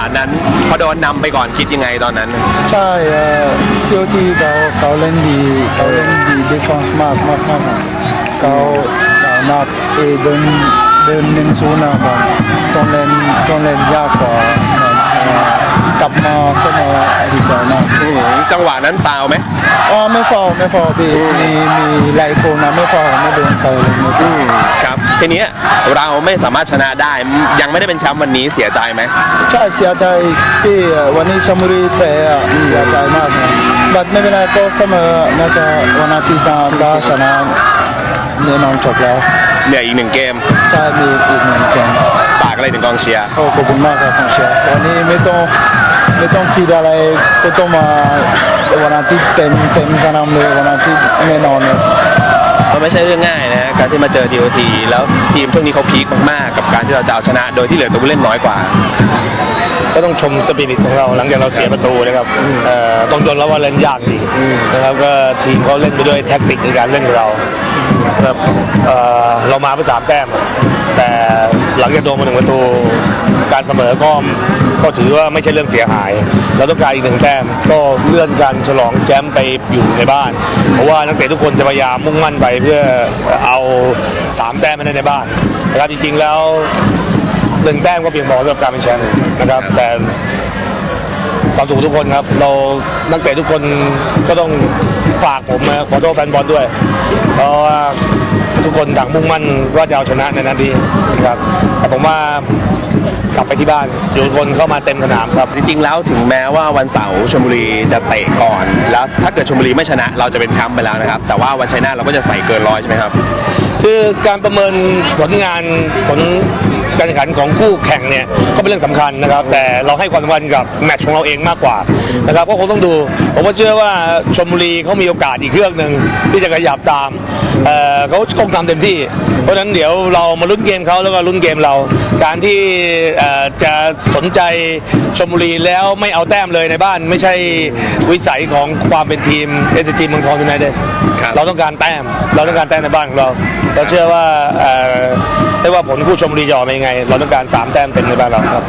ะนั้นพอโดนนำไปก่อนคิดยังไงตอนนั้น ใช่ทีโอทีเขาเขาเล่นดีเขาเล่นดีดีฟอนส์มากมากมากมากเขาเขาหนักเอเดินเดินหนึ่งศูนย์นะบอลต้องเล่นต้องเล่นยากกว่าเอ่อกลับมาเสมอดีใจมาก อื้อหือจังหวะนั้นฟาวล์ไหมอ๋อไม่ฟาวไม่ฟาวพี่มีมีหลายคนนะไม่ฟาวไม่โดนใครเลยไม่ฟาวครับ ทีเนี้ยเราไม่สามารถชนะได้ ยังไม่ได้เป็นแชมป์วันนี้เสียใจไหมใช่เสียใจพี่วันนี้ชลบุรีแพ้อะเสียใจมากนะบัดไม่เป็นไรก็เสมอน่าจะวันอาทิตย์หน้าได้ชนะแน่นอนจบแล้วเนี่ยอีกหนึ่งเกมใช่มีอีกหนึ่งเกมฝากอะไรถึงกองเชียร์โอ้ขอบคุณมากครับคุณเชียร์วันนี้ไม่ต้องไม่ต้องคิดอะไรก็ต้องมาวันอาทิตย์เต็มเต็มสนามเลยวันอาทิตย์แน่นอนเลย มันไม่ใช่เรื่องง่ายนะการที่มาเจอทีโอทีแล้วทีมช่วงนี้เขาพีคมากๆกับการที่เราจะเอาชนะ โดยที่เหลือตัวผู้เล่นน้อยกว่า ก็ต้องชมสปิริตของเราหลังจากเราเสียประตูนะครับเอ่อต้องยอมรับว่าเล่นยากดีนะครับก็ทีมเขาเล่นไปด้วยแท็กติกในการเล่นของเราแบบเอ่อเรามาเพื่อสามแต้ม แต่หลังจากโดนมาหนึ่งประตูการเสมอก็ก็ถือว่าไม่ใช่เรื่องเสียหาย เราต้องการอีกหนึ่งแต้มก็เลื่อนการฉลองแชมป์ไปอยู่ในบ้าน เพราะว่านักเตะทุกคนจะพยายามมุ่งมั่นไปเพื่อเอาสามแต้มมาได้ในบ้านนะครับจริงๆแล้วหนึ่งแต้มก็เพียงพอสำหรับการเป็นแชมป์นะครับแต่ความสุขขอทุกคนครับ เรานักเตะทุกคนก็ต้องฝากผมนะขอโทษแฟนบอลด้วย เพราะว่าทุกคนต่างมุ่งมั่นว่าจะเอาชนะในนัดนี้นะครับแต่ผมว่า กลับไปที่บ้านอยู่คนเข้ามาเต็มสนามครับ จริงๆ แล้วถึงแม้ว่าวันเสาร์ชลบุรีจะเตะก่อน แล้วถ้าเกิดชลบุรีไม่ชนะ เราจะเป็นแชมป์ไปแล้วนะครับ แต่ว่าวันชัยนาทเราก็จะใส่เกินร้อยใช่ไหมครับ คือการประเมินผลงานผล การแข่งขันของคู่แข่งเนี่ยก็เป็นเรื่องสำคัญนะครับ แต่เราให้ความสำคัญกับแมตช์ของเราเองมากกว่านะครับก็คงต้องดูผมก็เชื่อว่าชมบุรีเขามีโอกาสอีกเครื่องหนึ่งที่จะขยับตามเอ่อเขาคงทำเต็มที่ เพราะฉะนั้นเดี๋ยวเรามาลุ้นเกมเขาแล้วก็ลุ้นเกมเรา การที่เอ่อจะสนใจชมบุรีแล้วไม่เอาแต้มเลยในบ้าน ไม่ใช่วิสัยของความเป็นทีมเอสจีเมืองทองยูไนเต็ดครับเราต้องการแต้ม เราต้องการแต้มในบ้านของเรา เราเชื่อว่าเอ่อไม่ว่าผลคู่ชมบุรีจะออกมายังไงเราต้องการ 3 แต้มเต็มในบ้านเราครับ